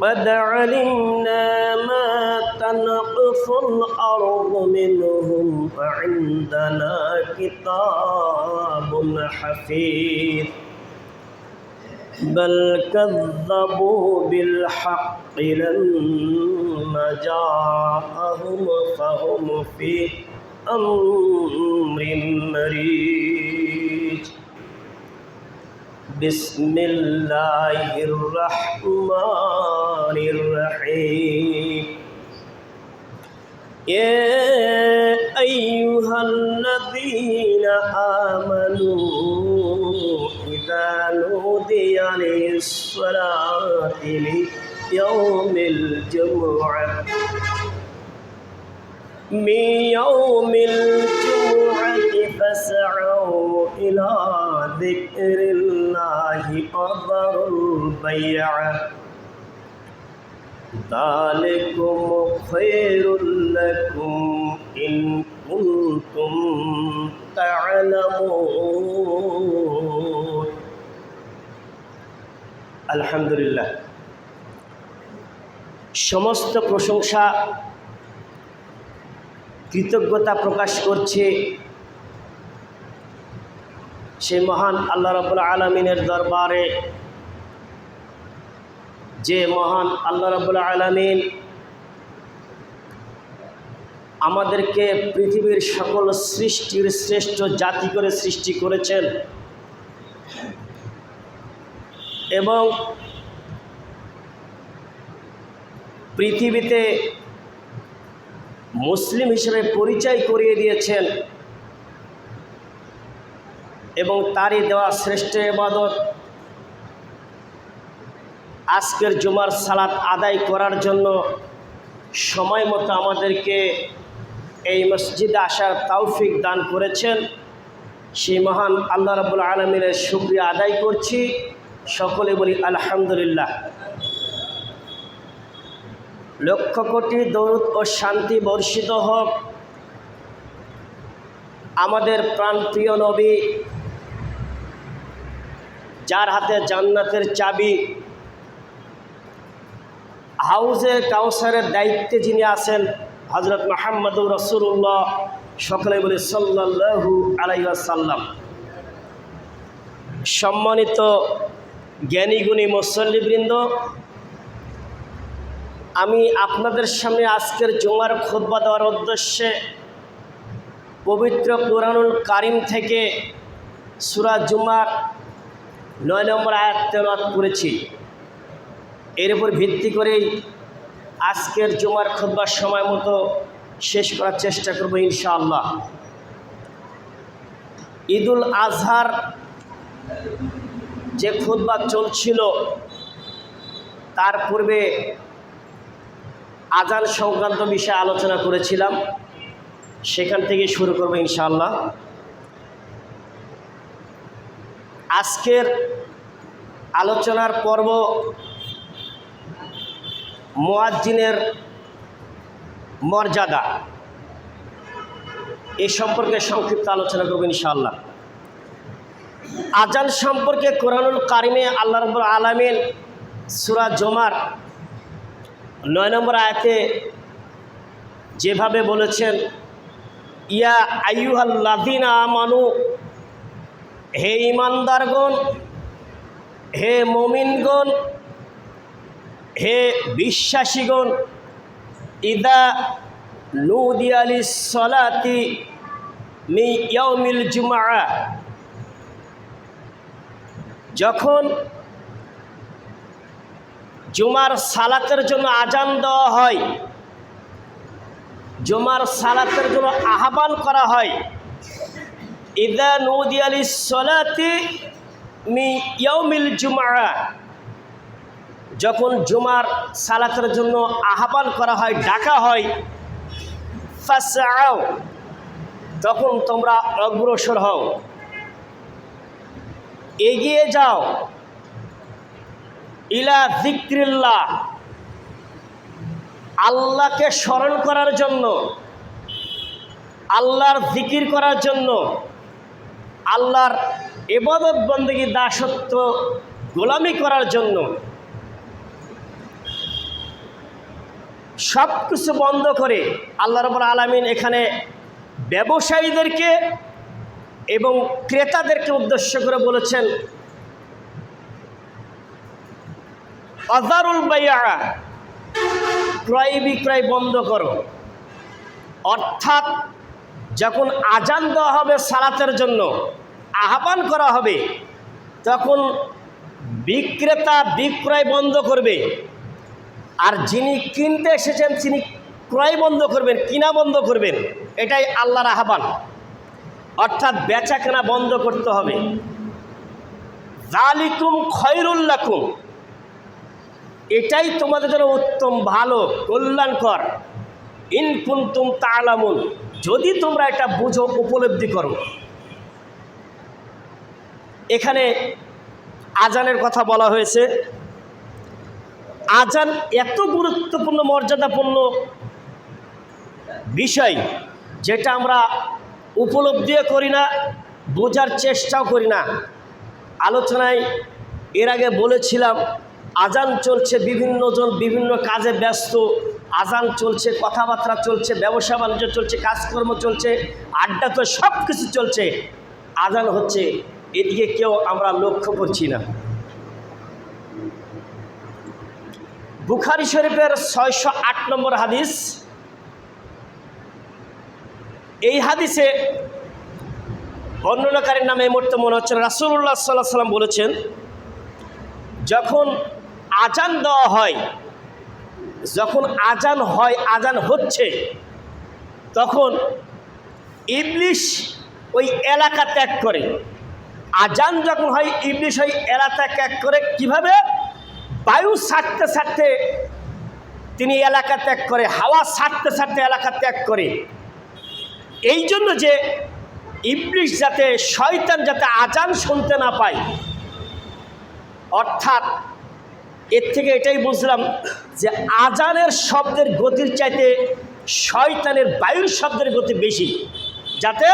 قد علمنا ما تنقص الأرض منهم وعندنا كتاب حفيظ. بل كذبوا بالحق لما جاءهم فهم في أمر مريج بسم الله الرحمن الرحيم. يا أيها الذين آمنوا إذا نودي للصلاة ليوم الجمعة من يوم الجمعة فاسعوا إلى ذكر الله وذروا البيع ذلكم خير لكم إن كنتم تعلمون الحمد لله সমস্ত প্রশংসা কৃতজ্ঞতা প্রকাশ করছে সে মহান আল্লাহ রবুল আলমিনের দরবারে, যে মহান আল্লাহ রবুল আলমিন আমাদেরকে পৃথিবীর সকল সৃষ্টির শ্রেষ্ঠ জাতি করে সৃষ্টি করেছেন এবং পৃথিবীতে মুসলিম হিসেবে পরিচয় করিয়ে দিয়েছেন। এবং তারই দেওয়া শ্রেষ্ঠ এবাদত আজকের জুমার সালাত আদায় করার জন্য সময় মতো আমাদেরকে এই মসজিদে আসার তৌফিক দান করেছেন। সেই মহান আল্লাহ রাবুল আলমিনের শুক্রিয়া আদায় করছি। সকলে বলি আলহামদুলিল্লাহ। লক্ষ কোটি দৌড় ও শান্তি বর্ষিত হোক। আমাদের প্রাণপ্রিয় নবী যার হাতে জান্নাতের চাবি। হাউজে কাউসারের দায়িত্বে যিনি আছেন হজরত মাহমুদুর রসুল্লাহ সকলে বলি সাল্লাহু আলাইসাল্লাম সম্মানিত জ্ঞানীগুণী মুসল্লিবৃন্দ, আমি আপনাদের সামনে আজকের জুমার খোদবা দেওয়ার উদ্দেশ্যে পবিত্র কোরআনুল কারিম থেকে সুরা জুমার নয় নম্বর আয়াত করেছি। এর উপর ভিত্তি করেই আজকের জুমার খোদবার সময় মতো শেষ করার চেষ্টা করব ইনশাআল্লাহ। ঈদুল আজহার যে খুতবা চলছিল, তার পূর্বে আজান সংক্রান্ত বিষয়ে আলোচনা করেছিলাম। সেখান থেকে শুরু করব ইনশাআল্লাহ। আজকের আলোচনার পর্ব মোয়াজ্জিনের মর্যাদা। এ সম্পর্কে সংক্ষিপ্ত আলোচনা করব ইনশাআল্লাহ। আজান সম্পর্কে কোরআনুল কারিমে আল্লাহ রব আলমিন সুরা জমার নয় নম্বর আয়াতে যেভাবে বলেছেন, ইয়া আইয়ুহাল্লাদিনা মানু হে ইমানদারগণ, হে মমিনগণ, হে বিশ্বাসীগণ, ইদা নুদিয়ালি সলাতি মি ইয়াউমিল জুমা যখন জুমার সালাতের জন্য আজান দেওয়া হয়, জুমার সালাতের জন্য আহ্বান করা হয় ইদা নৌদি আলী সলাতি মি জুমা যখন জুমার সালাতের জন্য আহ্বান করা হয়, ডাকা হয় তখন তোমরা অগ্রসর হও। এগিয়ে যাও। ইলা জিক্রিল্লাহ আল্লাহকে স্মরণ করার জন্য, আল্লাহর জিকির করার জন্য। আল্লাহর এবাদত বন্দী দাসত্ব গোলামি করার জন্য সব কিছু বন্ধ করে আল্লাহ রবুল আলমিন এখানে ব্যবসায়ীদেরকে এবং ক্রেতাদেরকে উদ্দেশ্য করে বলেছেন, অজারুল বাইয়া, ক্রয় বিক্রয় বন্ধ করো। অর্থাৎ যখন আজান দেওয়া হবে সালাতের জন্য আহ্বান করা হবে, তখন বিক্রেতা বিক্রয় বন্ধ করবে। আর যিনি কিনতে এসেছেন, তিনি ক্রয় বন্ধ করবেন, কিনা বন্ধ করবেন, এটাই আল্লাহর আহ্বান। অর্থাৎ বেচা কেনা বন্ধ করতে হবে। জালিকুম খয়রুল্লাকুম এটাই তোমাদের জন্য উত্তম, ভালো, কল্যাণকর। ইনকুন্তুম তালামুন। যদি তোমরা এটা বুঝো, উপলব্ধি করো। এখানে আজানের কথা বলা হয়েছে। আজান এত গুরুত্বপূর্ণ, মর্যাদাপূর্ণ বিষয় যেটা আমরা উপলব্ধিও করি না, বোঝার চেষ্টাও করি না। আলোচনায় এর আগে বলেছিলাম, আজান চলছে বিভিন্ন জন, বিভিন্ন কাজে ব্যস্ত। আজান চলছে, কথাবার্তা চলছে, ব্যবসা বাণিজ্য চলছে, কাজকর্ম চলছে, আড্ডা তো সব কিছু চলছে। আজান হচ্ছে এদিকে কেউ আমরা লক্ষ্য করছি না। বুখারি শরীফের ছয়শো আট নম্বর হাদিস। এই হাদিসে বর্ণনাকারীর নামে এই মুহূর্তে মনে হচ্ছে রাসুল্লাহ সাল্লাহ সাল্লাম বলেছেন, যখন আজান দেওয়া হয়, যখন আজান হয় আজান হচ্ছে, তখন ইবলিশ ওই এলাকা ত্যাগ করে। আজান যখন হয় ইবলিশ হয় এলাকা ত্যাগ করে কীভাবে? বায়ু ছাড়তে ছাড়তে তিনি এলাকা ত্যাগ করে, হাওয়া ছাড়তে ছাড়তে এলাকা ত্যাগ করে। এই জন্য যে ইবলিশ যাতে, শয়তান যাতে আজান শুনতে না পায়, অর্থাৎ এর থেকে এটাই বুঝলাম যে আজানের শব্দের গতির চাইতে শয়তানের বায়ুর শব্দের গতি বেশি। যাতে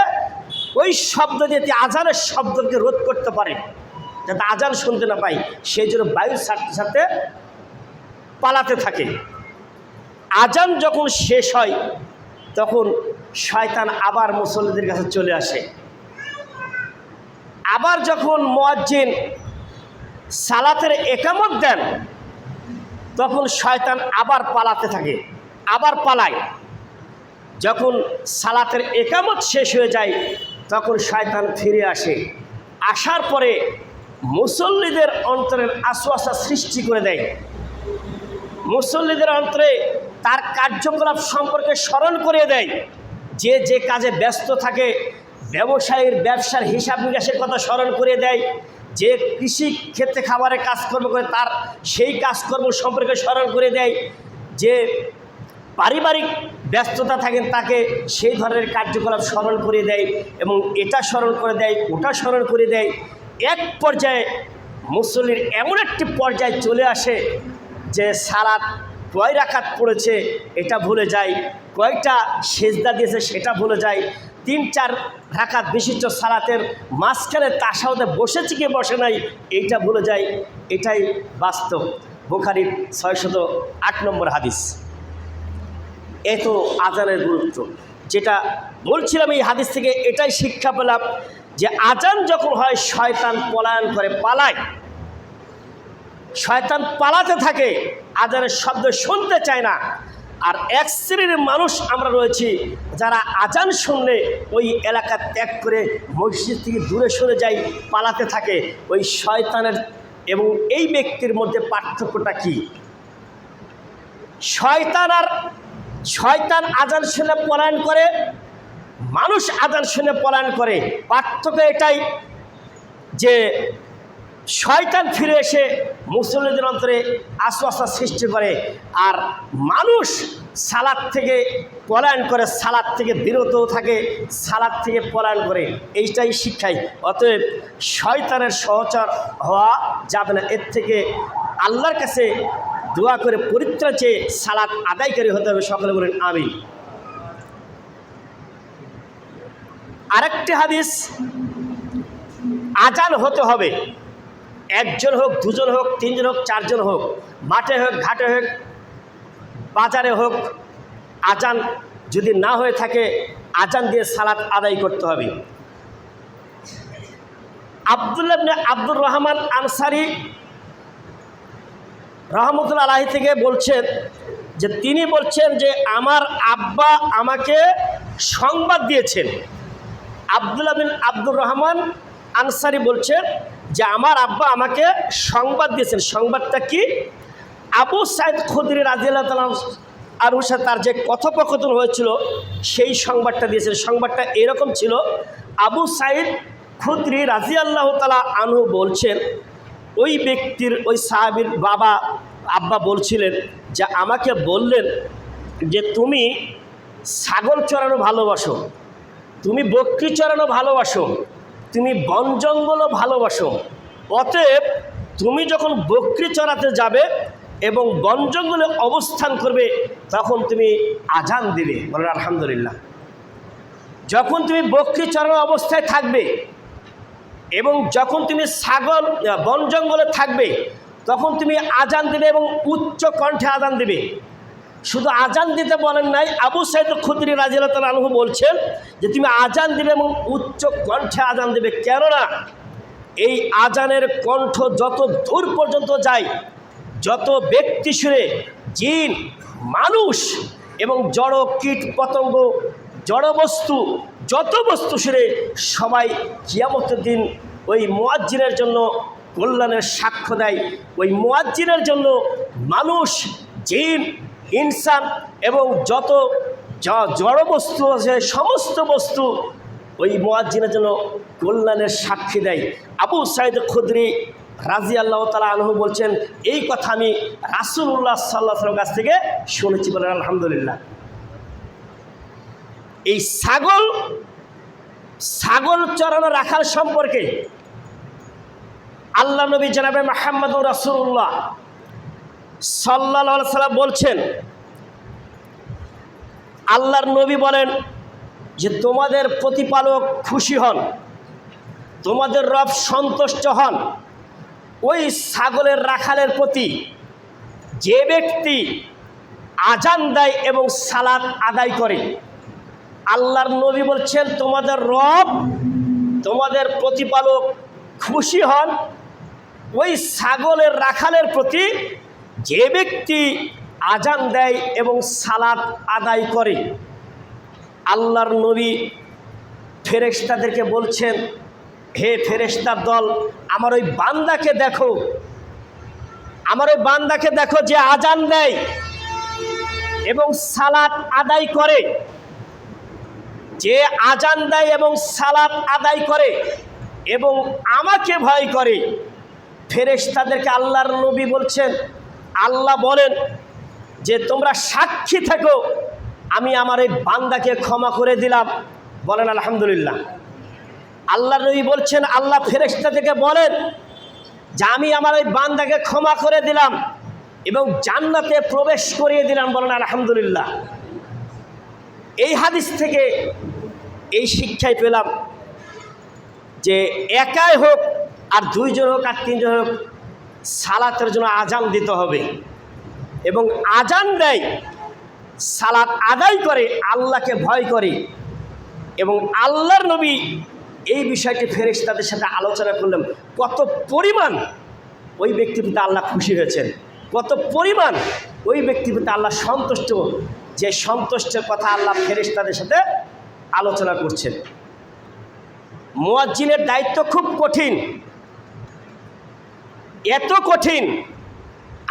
ওই শব্দ দিয়ে আজানের শব্দকে রোধ করতে পারে যাতে আজান শুনতে না পাই, সেই জন্য বায়ুর সাথে সাথে পালাতে থাকে। আজান যখন শেষ হয়, তখন শয়তান আবার মুসল্লিদের কাছে চলে আসে। আবার যখন মোয়াজ্জিন সালাতের একামত দেন, তখন শয়তান আবার পালাতে থাকে, আবার পালায়। যখন সালাতের একামত শেষ হয়ে যায় তখন শয়তান ফিরে আসে। আসার পরে মুসল্লিদের অন্তরের আশোয়াশা সৃষ্টি করে দেয়। মুসল্লিদের অন্তরে তার কার্যকলাপ সম্পর্কে স্মরণ করিয়ে দেয়। যে যে কাজে ব্যস্ত থাকে, ব্যবসায়ীর ব্যবসার হিসাব নিকাশের কথা স্মরণ করিয়ে দেয়। যে কৃষি ক্ষেত্রে খাবারের কাজকর্ম করে, তার সেই কাজকর্ম সম্পর্কে স্মরণ করে দেয়। যে পারিবারিক ব্যস্ততা থাকেন, তাকে সেই ধরনের কার্যকলাপ স্মরণ করে দেয় এবং এটা স্মরণ করে দেয়, ওটা স্মরণ করে দেয়। এক পর্যায়ে মুসল্লির এমন একটি পর্যায়ে চলে আসে যে সারাত কয় রাখাত পড়েছে, এটা ভুলে যায়। কয়টা সেজদা দিয়েছে, সেটা ভুলে যায়। তিন, চার রাখাত বিশিষ্ট সালাতের মাঝখানে তাসাওতে বসেছে কি বসে নাই এইটা ভুলে যায়। এটাই বাস্তব। বোখারির ছয়শত আট নম্বর হাদিস। এত আজানের গুরুত্ব। যেটা বলছিলাম এই হাদিস থেকে, এটাই শিক্ষা পেলাম যে আজান যখন হয়, শয়তান পলায়ন করে, পালায়। শয়তান পালাতে থাকে, আজানের শব্দ শুনতে চায় না। আর এক শ্রেণির মানুষ আমরা রয়েছি, যারা আজান শুনলে ওই এলাকা ত্যাগ করে মসজিদ থেকে দূরে সরে যায়, পালাতে থাকে। ওই শয়তানের এবং এই ব্যক্তির মধ্যে পার্থক্যটা কি? শয়তান আর শয়তান আজান শুনে পলায়ন করে, মানুষ আজান শুনে পলায়ন করে। পার্থক্য এটাই যে শয়তান ফিরে এসে মুসল্লিদের অন্তরে আশ্বাসা সৃষ্টি করে আর মানুষ সালাদ থেকে পলায়ন করে, সালাদ থেকে বিরত থাকে, সালাদ থেকে পলায়ন করে। এইটাই শিক্ষাই। অতএব শয়তানের সহচর হওয়া যাবে না। এর থেকে আল্লাহর কাছে দোয়া করে পরিত্রা চেয়ে সালাদ আদায়কারী হতে হবে। সকলে বলেন আমি আরেকটি হাদিস, আজান হতে হবে। একজন হোক, দুজন হোক, তিনজন হোক, চারজন হোক, মাঠে হোক, ঘাটে হোক, বাজারে হোক, আজান যদি না হয়ে থাকে, আজান দিয়ে সালাত আদায় করতে হবে। আবদুল্লাহ আব্দুর রহমান আনসারি রহমতুল্লা আলাহি থেকে বলছেন যে তিনি বলছেন যে আমার আব্বা আমাকে সংবাদ দিয়েছেন। আবদুল্লাহ বিন আব্দুর রহমান আনসারি বলছেন যে আমার আব্বা আমাকে সংবাদ দিয়েছেন। সংবাদটা কি? আবু সাইদ খুদরি রাজিয়াল্লাহ তালা আর সাথে তার যে কথোপকথন হয়েছিল, সেই সংবাদটা দিয়েছেন। সংবাদটা এরকম ছিল, আবু সাইদ খুদরি রাজি আল্লাহ তালা আনহু বলছেন ওই ব্যক্তির, ওই সাহাবির বাবা, আব্বা বলছিলেন যে, আমাকে বললেন যে, তুমি ছাগল চড়ানো ভালোবাসো, তুমি বকরি চড়ানো ভালোবাসো, তুমি বন জঙ্গলও ভালোবাসো, অতএব তুমি যখন বকরি চড়াতে যাবে এবং বন জঙ্গলে অবস্থান করবে, তখন তুমি আজান দিবে। বলেন আলহামদুলিল্লাহ। যখন তুমি বকরি চড়ানো অবস্থায় থাকবে এবং যখন তুমি ছাগল বন জঙ্গলে থাকবে, তখন তুমি আজান দিবে এবং উচ্চ কণ্ঠে আজান দিবে। শুধু আজান দিতে বলেন নাই, আবু সাইদ খুদ্রি রাজিয়াল আলহু বলছেন যে তুমি আজান দিবে এবং উচ্চ কণ্ঠে আজান দেবে। কেননা এই আজানের কণ্ঠ যত দূর পর্যন্ত যায়, যত ব্যক্তি সুরে জিন, মানুষ এবং জড় কীট, পতঙ্গ, জড় বস্তু যত বস্তু সুরে সবাই কিয়ামতের দিন ওই মোয়াজ্জিনের জন্য কল্যাণের সাক্ষ্য দেয়। ওই মোয়াজ্জিনের জন্য মানুষ, জিন, ইনসান এবং যত জড় বস্তু আছে, সমস্ত বস্তু ওই মোয়াজ্জিনের জন্য কল্যাণের সাক্ষী দেয়। আবু সাইদ খুদ্রি রাজি আল্লাহ তালা আনহু বলছেন, এই কথা আমি রাসুল্লাহ সাল্লাহ কাছ থেকে শুনেছি বলেন আলহামদুলিল্লাহ। এই ছাগল ছাগল চড়ানো রাখার সম্পর্কে আল্লাহ নবী জানাবে মাহমুদ রাসুল্লাহ সাল্লাহ সাল্লাম বলছেন, আল্লাহর নবী বলেন যে তোমাদের প্রতিপালক খুশি হন, তোমাদের রব সন্তুষ্ট হন। ওই ছাগলের রাখালের প্রতি যে ব্যক্তি আজান দেয় এবং সালাদ আদায় করে আল্লাহর নবী বলছেন, তোমাদের রব, তোমাদের প্রতিপালক খুশি হন। ওই ছাগলের রাখালের প্রতি যে ব্যক্তি আজান দেয় এবং সালাদ আদায় করে, আল্লাহর নবী ফেরেশতাদেরকে বলছেন, হে ফেরেশতার দল, আমার ওই বান্দাকে দেখো। আমার ওই বান্দাকে দেখো যে আজান দেয় এবং সালাত আদায় করে। যে আজান দেয় এবং সালাত আদায় করে এবং আমাকে ভয় করে, ফেরেশতাদেরকে আল্লাহর নবী বলছেন, আল্লাহ বলেন যে তোমরা সাক্ষী থেকো, আমি আমার এই বান্দাকে ক্ষমা করে দিলাম। বলেন, আলহামদুলিল্লাহ। আল্লাহ নবী বলছেন, আল্লাহ ফেরেশতা থেকে বলেন যে আমি আমার ওই বান্দাকে ক্ষমা করে দিলাম এবং জান্নাতে প্রবেশ করিয়ে দিলাম। বলেন, আলহামদুলিল্লাহ। এই হাদিস থেকে এই শিক্ষাই পেলাম যে একাই হোক আর দুইজন হোক আর তিনজন হোক, সালাতের জন্য আজান দিতে হবে। এবং আজান দেয়, সালাত আদায় করে, আল্লাহকে ভয় করে। এবং আল্লাহর নবী এই বিষয়টি ফেরেশ তাদের সাথে আলোচনা করলেন, কত পরিমাণ ওই ব্যক্তির প্রতি আল্লাহ খুশি হয়েছেন, কত পরিমাণ ওই ব্যক্তির প্রতি আল্লাহ সন্তুষ্ট যে সন্তুষ্টের কথা আল্লাহ ফেরেশ তাদের সাথে আলোচনা করছেন। মুয়াজ্জিনের দায়িত্ব খুব কঠিন। এত কঠিন।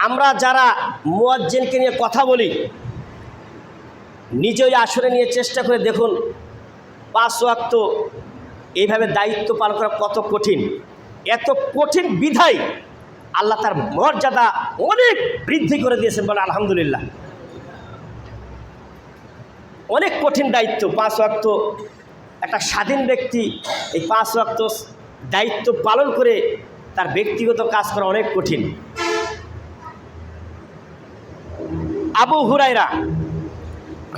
আমরা যারা মুয়াজ্জিনকে নিয়ে কথা বলি, নিজেই আসরে নিয়ে চেষ্টা করে দেখুন, পাঁচ ওয়াক্ত এইভাবে দায়িত্ব পালন করা কত কঠিন। এত কঠিন বিধায় আল্লাহ তার মর্যাদা অনেক বৃদ্ধি করে দিয়েছেন বলে আলহামদুলিল্লাহ। অনেক কঠিন দায়িত্ব, পাঁচ ওয়াক্ত একটা স্বাধীন ব্যক্তি, এই পাঁচ ওয়াক্ত দায়িত্ব পালন করে তার ব্যক্তিগত কাজ করা অনেক কঠিন। আবু হুরাইরা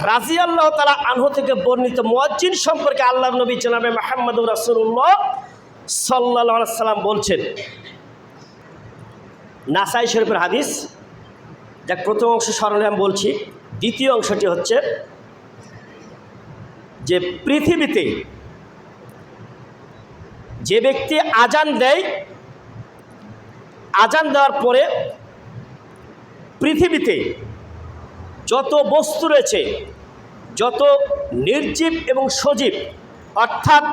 রাজি আল্লাহ তালা আনহু থেকে বর্ণিত মুয়াজ্জিন সম্পর্কে আল্লাহ নবী জনাবে মাহমুদ রাসুল্লাহ সাল্লা সাল্লাম বলছেন, নাসাই শরীফের হাদিস যাক প্রথম অংশ স্মরণে আমি বলছি, দ্বিতীয় অংশটি হচ্ছে যে পৃথিবীতে যে ব্যক্তি আজান দেয়, আজান দেওয়ার পরে পৃথিবীতে যত বস্তু রয়েছে, যত নির্জীব এবং সজীব, অর্থাৎ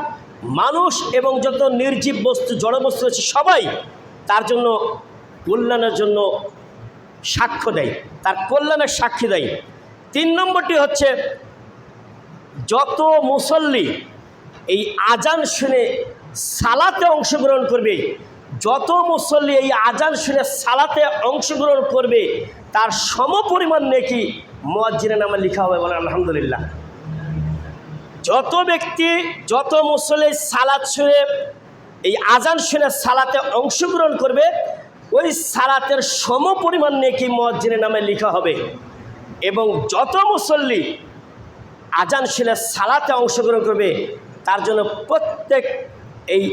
মানুষ এবং যত নির্জীব বস্তু, জড় বস্তু রয়েছে, সবাই তার জন্য কল্যাণের জন্য সাক্ষ্য দেয়, তার কল্যাণের সাক্ষী দেয়। তিন নম্বরটি হচ্ছে যত মুসল্লি এই আজান শুনে সালাতে অংশগ্রহণ করবে, যত মুসল্লি এই আজান শুনে সালাতে অংশগ্রহণ করবে, তার সমপরিমাণ নেকি মোয়াজ্জিনের নামে লেখা হবে বলে আলহামদুলিল্লাহ। যত ব্যক্তি, যত মুসল্লি সালাত শুনে, এই আজান শুনে সালাতে অংশগ্রহণ করবে, ওই সালাতের সমপরিমাণ নেকি মোয়াজ্জিনের নামে লেখা হবে। এবং যত মুসল্লি আজান শুনে সালাতে অংশগ্রহণ করবে, তার জন্য প্রত্যেক এই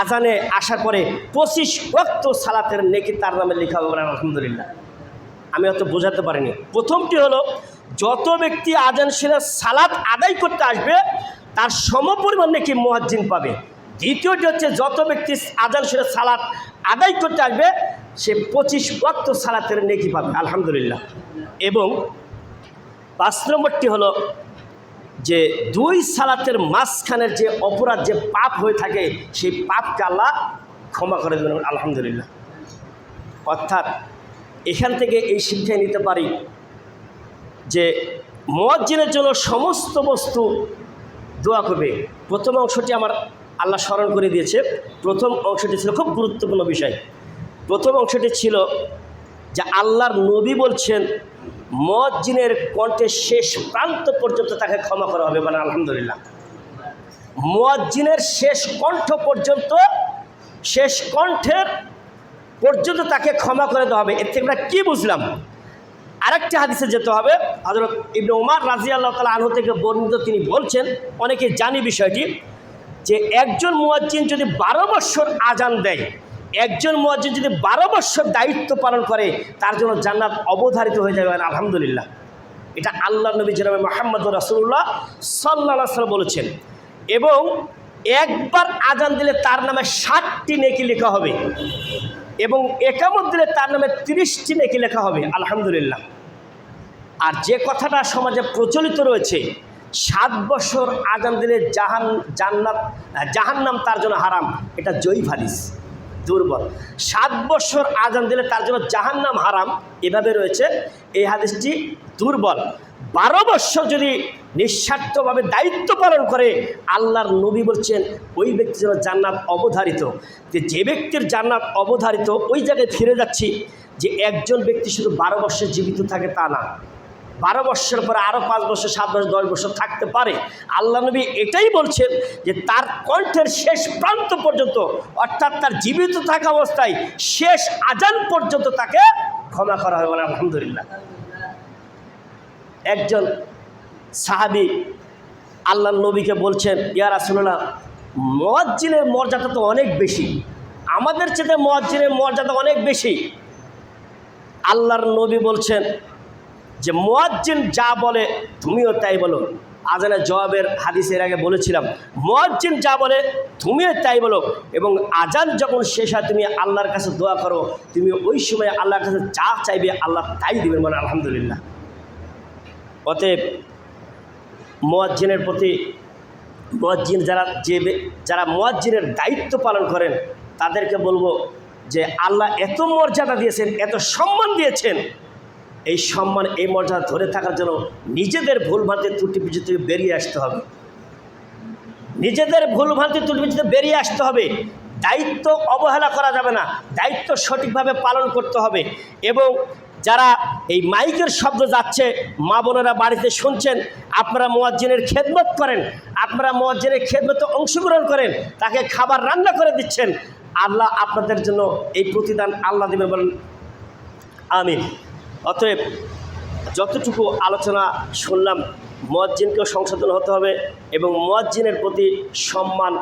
আজানে আসার পরে পঁচিশ ওয়াক্ত সালাতের নেকি তার নামে লেখা হবে আলহামদুলিল্লাহ। আমি অত বোঝাতে পারিনি। প্রথমটি হলো, যত ব্যক্তি আজান শুনে সালাত আদায় করতে আসবে, তার সমপরিমাণ নাকি মোয়াজ্জিন পাবে। দ্বিতীয়টি হচ্ছে, যত ব্যক্তি আজান শুনে সালাত আদায় করতে আসবে, সে পঁচিশ ওয়াক্ত সালাতের নেকি পাবে। আলহামদুলিল্লাহ। এবং পাঁচ নম্বরটি হলো যে দুই সালাতের মাঝখানের যে অপরাধ, যে পাপ হয়ে থাকে, সেই পাপকে আল্লাহ ক্ষমা করে দেবেন আলহামদুলিল্লাহ। অর্থাৎ এখান থেকে এই শিক্ষায় নিতে পারি যে মোয়াজ্জিনের জন্য সমস্ত বস্তু দোয়া করবে। প্রথম অংশটি আমার আল্লাহ স্মরণ করে দিয়েছে। প্রথম অংশটি ছিল খুব গুরুত্বপূর্ণ বিষয়। প্রথম অংশটি ছিল যে আল্লাহর নবী বলছেন মজ্জিনের কণ্ঠের শেষ প্রান্ত পর্যন্ত তাকে ক্ষমা করা হবে মানে আলহামদুলিল্লাহ। মজ্জিনের শেষ কণ্ঠ পর্যন্ত, শেষ কণ্ঠের পর্যন্ত তাকে ক্ষমা করে দেওয়া হবে। এর থেকে আমরা কী বুঝলাম? আরেকটি হাদিসে যেতে হবে। হজরত ইবনে উমার রাজি আল্লাহ তালা আনহু থেকে বর্ণিত তিনি বলছেন, অনেকে জানি বিষয়টি যে একজন মুয়াজ্জিন যদি বারো বৎসর আজান দেয় একজন মুয়াজ্জিন যদি বারো বৎসর দায়িত্ব পালন করে, তার জন্য জান্নাত অবধারিত হয়ে যাবে আলহামদুলিল্লাহ। এটা আল্লাহ নবী জনাবে মোহাম্মদ রাসুল্লাহ সাল্লাহ সাল্লাম বলেছেন। এবং একবার আজান দিলে তার নামে ষাটটি নেকি লেখা হবে। এবং একামত দিলে তার নামে তিরিশটি নেকি লেখা হবে, আলহামদুলিল্লাহ। আর যে কথাটা সমাজে প্রচলিত রয়েছে, সাত বছর আজান দিলে জাহান, জান্নাত, জাহান্নাম তার জন্য হারাম, এটা জয়ীফ হাদিস। দুর্বল। সাত বছর আজান দিলে তার জন্য জাহান্নাম হারাম। এভাবে রয়েছে। এই হাদিসটি দুর্বল। বারো বৎসর যদি নিঃস্বার্থভাবে দায়িত্ব পালন করে, আল্লাহর নবী বলছেন, ওই ব্যক্তির জন্য জান্নাত অবধারিত। যে যে ব্যক্তির জান্নাত অবধারিত, ওই জায়গায় ফিরে যাচ্ছি যে, একজন ব্যক্তি শুধু বারো বৎসর জীবিত থাকে তা না। বারো বৎসর পরে আরও পাঁচ বছর সাত বছর দশ বছর থাকতে পারে। আল্লাহ নবী এটাই বলছেন যে তার কণ্ঠের শেষ প্রান্ত পর্যন্ত, অর্থাৎ তার জীবিত থাকা অবস্থায় শেষ আজান পর্যন্ত তাকে ক্ষমা করা হয় বলে আলহামদুলিল্লাহ। একজন সাহাবি আল্লাহ নবীকে বলছেন ইয়ার আসল্লাহ মোয়াজ্জিনের মর্যাদা তো অনেক বেশি। আমাদের চেয়ে মোয়াজ্জিনের মর্যাদা অনেক বেশি। আল্লাহর নবী বলছেন যে মোয়াজ্জিন যা বলে তুমিও তাই বলো। আজানের জবাবের হাদিসের আগে বলেছিলাম, মোয়াজ্জিন যা বলে তুমিও তাই বলো এবং আজান যখন শেষ হয়, তুমি আল্লাহর কাছে দোয়া করো, তুমি ওই সময় আল্লাহর কাছে যা চাইবে আল্লাহ তাই দেবেন বলে আলহামদুলিল্লাহ। অতএব মোয়াজ্জিনের প্রতি মোয়াজ্জিন যারা যে যারা মোয়াজ্জিনের দায়িত্ব পালন করেন, তাদেরকে বলব যে আল্লাহ এত মর্যাদা দিয়েছেন, এত সম্মান দিয়েছেন এই সম্মান, এই মর্যাদা ধরে থাকার জন্য নিজেদের ভুলভ্রান্তি ত্রুটি থেকে বেরিয়ে আসতে হবে। নিজেদের ভুলভ্রান্তি ত্রুটি বিচি বেরিয়ে আসতে হবে। দায়িত্ব অবহেলা করা যাবে না। দায়িত্ব সঠিকভাবে পালন করতে হবে এবং যারা এই মাইকের শব্দ যাচ্ছে, মা বোনেরা বাড়িতে শুনছেন, আপনারা মোয়াজ্জিনের খেদমত করেন, আপনারা মোয়াজ্জিনের খেদমতে অংশগ্রহণ করেন, তাকে খাবার রান্না করে দিচ্ছেন, আল্লাহ আপনাদের জন্য এই প্রতিদান আল্লাহ দেবেন বলেন, আমিন। অতএব যতটুকু আলোচনা শুনলাম, মোয়াজ্জিনকেও সংশোধন হতে হবে এবং মোয়াজ্জিনের প্রতি সম্মান,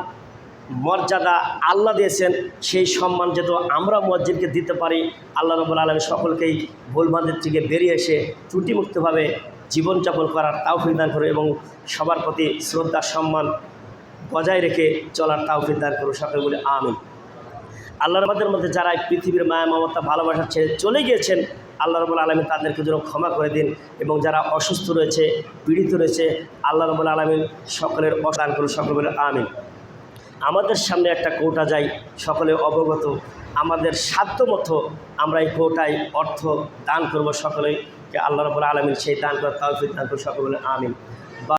মর্যাদা আল্লাহ দিয়েছেন, সেই সম্মান যেহেতু আমরা মসজিদকে দিতে পারি, আল্লাহ রবুল আলম সকলকেই ভুলবান্ধের থেকে বেরিয়ে এসে ত্রুটিমুক্তভাবে জীবনযাপন করার তাও দান করে এবং সবার প্রতি শ্রদ্ধা, সম্মান বজায় রেখে চলার তাও দান করুন। সকলে বলে আমিন। আল্লাহর আমাদের মধ্যে যারা পৃথিবীর মায়া, মমতা, ভালোবাসা ছেড়ে চলে গিয়েছেন আল্লাহ রবুল আলমী তাদেরকে যেন ক্ষমা করে দিন এবং যারা অসুস্থ রয়েছে, পীড়িত রয়েছে, আল্লাহ রবুল আলমিন সকলের অদান করুন, সকলের আমিন। আমাদের সামনে একটা কৌটা যাই সকলে অবগত। আমাদের সাধ্য মতো আমরা এই কৌটায় অর্থ দান করব সকলেই আল্লাহ রবুল আলমিন সেই দান করে তাওফিক দান করুন সকলে বলে আমিন।